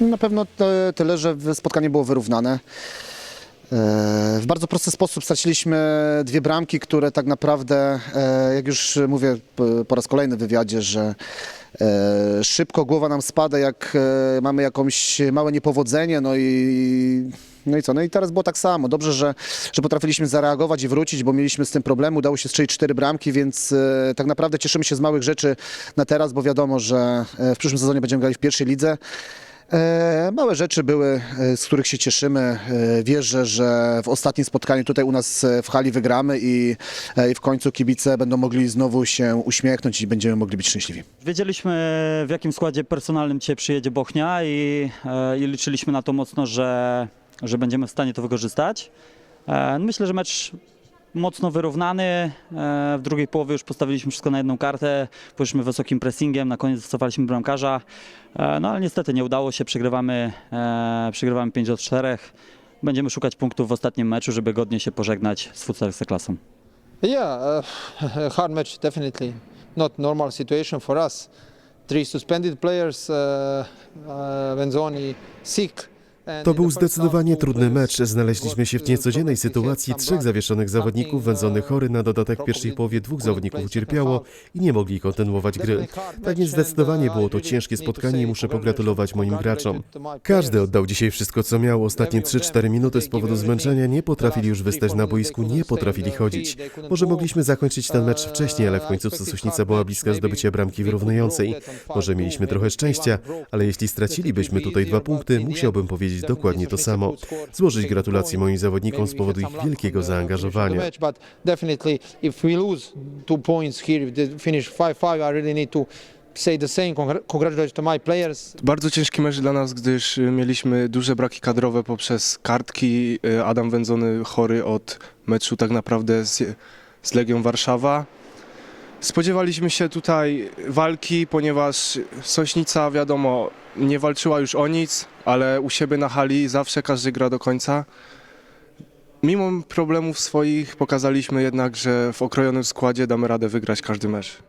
Na pewno tyle, że spotkanie było wyrównane. E, W bardzo prosty sposób straciliśmy dwie bramki, które tak naprawdę, e, jak już mówię po raz kolejny w wywiadzie, że e, szybko głowa nam spada, jak mamy jakąś małe niepowodzenie, no i no i co? No i teraz było tak samo. Dobrze, że, że potrafiliśmy zareagować i wrócić, bo mieliśmy z tym problem. Udało się strzelić cztery bramki, więc tak naprawdę cieszymy się z małych rzeczy na teraz, bo wiadomo, że w przyszłym sezonie będziemy grali w pierwszej lidze. E, Małe rzeczy były, e, z których się cieszymy. E, Wierzę, że w ostatnim spotkaniu tutaj u nas w hali wygramy i, w końcu kibice będą mogli znowu się uśmiechnąć i będziemy mogli być szczęśliwi. Wiedzieliśmy w jakim składzie personalnym dzisiaj przyjedzie Bochnia i, i liczyliśmy na to mocno, że, że będziemy w stanie to wykorzystać. E, Myślę, że mecz mocno wyrównany. E, W drugiej połowie już postawiliśmy wszystko na jedną kartę, poszliśmy wysokim pressingiem, na koniec wycofaliśmy bramkarza. E, No ale niestety nie udało się, przegrywamy, e, przegrywamy 5 do 4. Będziemy szukać punktów w ostatnim meczu, żeby godnie się pożegnać z futsal klasą. Yeah, uh, hard match, definitely. Not normal situation for us. Three suspended players, uh, uh, Benzoni sick. To był zdecydowanie trudny mecz. Znaleźliśmy się w niecodziennej sytuacji trzech zawieszonych zawodników, wędzony chory, na dodatek pierwszej połowie dwóch zawodników ucierpiało i nie mogli kontynuować gry. Tak więc zdecydowanie było to ciężkie spotkanie i muszę pogratulować moim graczom. Każdy oddał dzisiaj wszystko, co miał. Ostatnie 3-4 minuty z powodu zmęczenia nie potrafili już wystać na boisku, nie potrafili chodzić. Może mogliśmy zakończyć ten mecz wcześniej, ale w końcu Sosuśnica była bliska zdobycia bramki wyrównującej. Może mieliśmy trochę szczęścia, ale jeśli stracilibyśmy tutaj dwa punkty, musiałbym powiedzieć dokładnie to samo. Złożyć gratulacje moim zawodnikom z powodu ich wielkiego zaangażowania. But definitely, if we lose two points here, if they finish 5-5, I really need to say the same. Congra- Congratulations to my players. Bardzo ciężki mecz dla nas, gdyż y, mieliśmy duże braki kadrowe poprzez kartki. Y, Adam Wędzony chory od meczu tak naprawdę z, z Legią Warszawa. Spodziewaliśmy się tutaj walki, ponieważ Sośnica, wiadomo, nie walczyła już o nic, ale u siebie na hali zawsze każdy gra do końca. Mimo problemów swoich pokazaliśmy jednak, że w okrojonym składzie damy radę wygrać każdy mecz.